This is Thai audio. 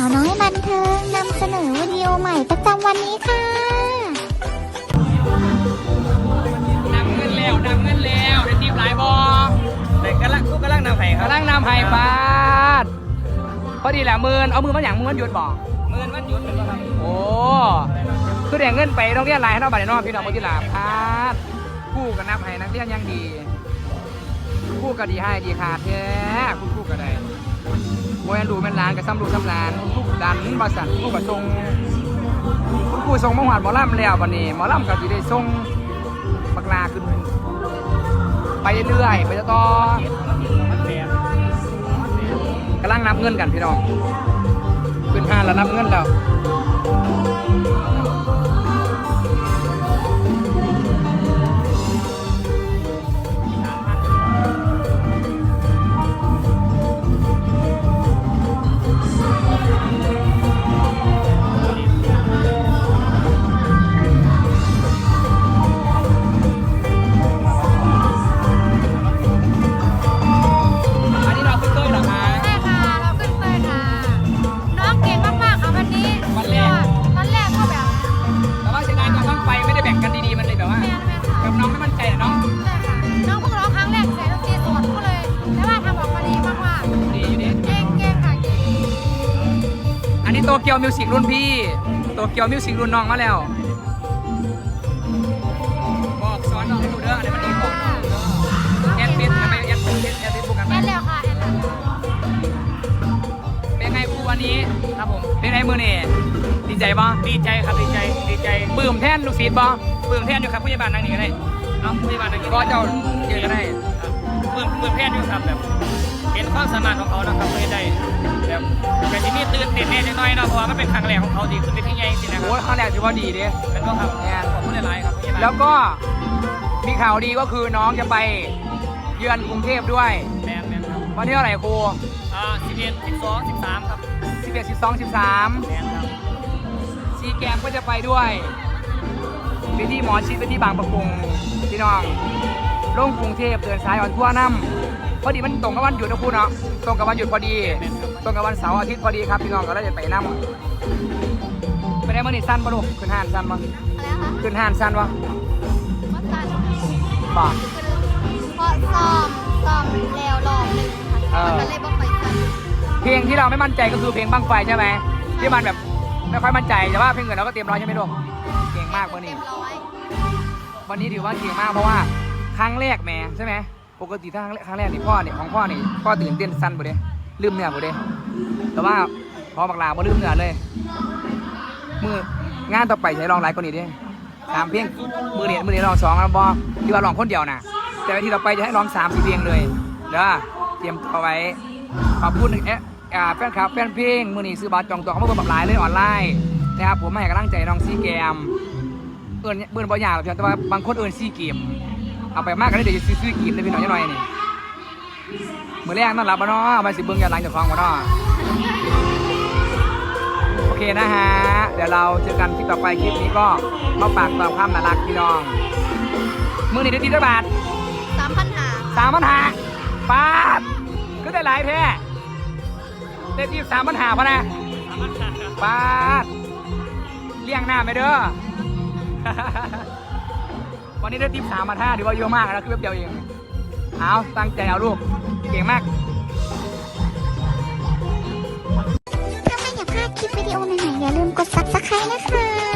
าวน้อยบันเทิงนำเสนอวิดีโอใหม่ประจำวันนี้ค่ะนำเงินแล้วนำเงินแล้วได้ทีมหลายบอแต่กำลังกำลังนำไผ่ครับกำลังนำไฮฟาดพอดีแหละมืนเอามือมาอย่างมือมันหยุดบอกเมื่อวันหยุดเป็นวันโอ้คือแดงเงินไปโรงเรียนหลายให้เราบัตรนอกพี่น้องมือที่หลาพาดคู่กับนับให้นักเรียนยังดีคู่ก็ดีให้ดีขาดแท้คุณคู่ก็ได้ โมยันดูแม่นหลานกับซ้ำลูซ้ำหลานดันบาสันคู่กับทรงคุณคู่ทรงมหวานหมอลำแล้ววันนี้หมอลำก็จะได้ทรงบักลาขึ้นไปเรื่อยๆไปต่อกำลังนับเงินกันพี่น้องขึ้นห้าแล้วนับเงินแล้ว เกียวมิวสิกรุ่นพี่โตเกียวมิวสิกรุ่นน้องมาแล้ว บอกสอนน้องให้ดูเด้ออันนี้มันดีบอกแอดเฟซทำไมแอดเฟซแอดเฟซบุกกันไหมแอนแล้วค่ะแอนแล้วเป็นไงครูวันนี้ครับผมเป็นไงมือนี่ดีใจปะดีใจครับดีใจดีใจปลื้มแท่นลูกศิษย์ปะเพิ่มแทย์อยู่ครับผู้ใหญ่บ้านนั่งนี่ก็ได้เอาผู้ใหญ่บ้านนั่งนี่ก็เจ้าเจอกันได้เพิ่มเพิ่มแทย์อยู่ครับแบบเห็นความสามารถของเขานะครับไม่ได้ แบบแต่ที่นี่ตื่นเต้นแน่จังน้อยเนาะเพราะว่ามันเป็นครั้งแรกของเขาที่ขึ้นไปที่ใหญ่จริงๆนะคโอ้รับยครั้งแรกถือว่าดีดิแล้วก็ครับขอบคุณหลายๆครับผู้ใหญ่บ้านแล้วก็มีข่าวดีก็คือน้องจะไปเยือนกรุงเทพด้วยแมนแมนครับวันที่เท่าไหร่ครูอ่าสิบเอ็ดสิบสองสิบสามครับ11 12 13แมนครับซีแกมก็จะไปด้วยไปที่หมอชิดไปที่บางประกงพี่น้องลงกรุงเทพเดินสายออนทั่วร์น้ำพอดีมันตรงกับวันหยุดนะคุณเนาะตรงกับวันหยุดพอดีตร งกับวันเสาร์อาทิตย์พอดีครับพี่น้องก็เลยจะไปน้ำไปได้เมื่อนี่สั้นปะลูกขึ้นห้านสั้นปะอะไรคะขึ้นห้านสั้นปะวัดตันป่ะเพราะซ้อมซ้อมแล้วรอบหนึ่งเอค่ะอมันก็เลยบอกไปตันเพลงที่เราไม่มั่นใจก็คือเพลงบังไฟใช่ไหมที่มันแบบไม่ค่อยมั่นใจแต่ว่าเพลงอื่นเราก็เตรียมร้อยใช่ไหมลูกเก่งมากวันเต็นี้มร้อยวันนี้ถือว่าเก่งมากเพราะว่าครั้งแรกแหม่ใช่ไหมปกติถ้าครั้งแรกครั้งแรกนี่พ่อเนี่ยของพ่อนี่พ่อตื่นเต้นสั้นบ่เด้ ลืมเนื้อบ่เด้แต่ว่าพอบักลาบ่ลืมเนื้อเลย มืองานต่อไปใช้ลองหลายกว่านี้ด้สามเพลงมือเนี่ยมือเนี่ยลองสองแล้วบอที่ว่าลองคนเดียวนะแต่ว่าที่เราไปจะให้ลองสามสี่เพลงเลยเด้อเตรียมตัวไว้ขอบคุณเอ๊ะแฟนคลับแฟนเพลงมือนี้ซื้อบัตรจองตัวเขามาเบิ่งแบบหลายเลยออนไลน์นะครับผมมาให้กำลังใจน้องซีแกมเอิญเอิญบ่อยากหรอกพี่น้องแต่ว่าบางคนเอิญซี่เกมเอาไปมากก็ได้เดี๋ยวจะซื้อซื้อเกมเลยพี่น้องยังหน่อยนี่ มือแรกนั่นหลับบ่เนาะเอาไปสิเบิ้งย้อนหลังจากฟังบ่เนาะโอเคนะฮะ เดี๋ยวเราเจอกันคลิปต่อไปคลิปนี้ก็มาฝากตามความน่ารักพี่น้องมือนี่ได้ตีด้วยบาทสามพันหาสามปัญหาปาดก็ได้หลายแท้ได้ตีสามปัญหาพะนะสามารถขาดครับปาดเลี้ยงหน้าไปเด้อวันนี้ได้ทิปสามมาท่าถือว่าเยอะมากนะคือแป๊บเดียวเอง เอาตั้งใจเอาลูก เก่งมาก ถ้าไม่อยากพลาดคลิปวิดีโอใหม่ๆอย่าลืมกด subscribe นะคะ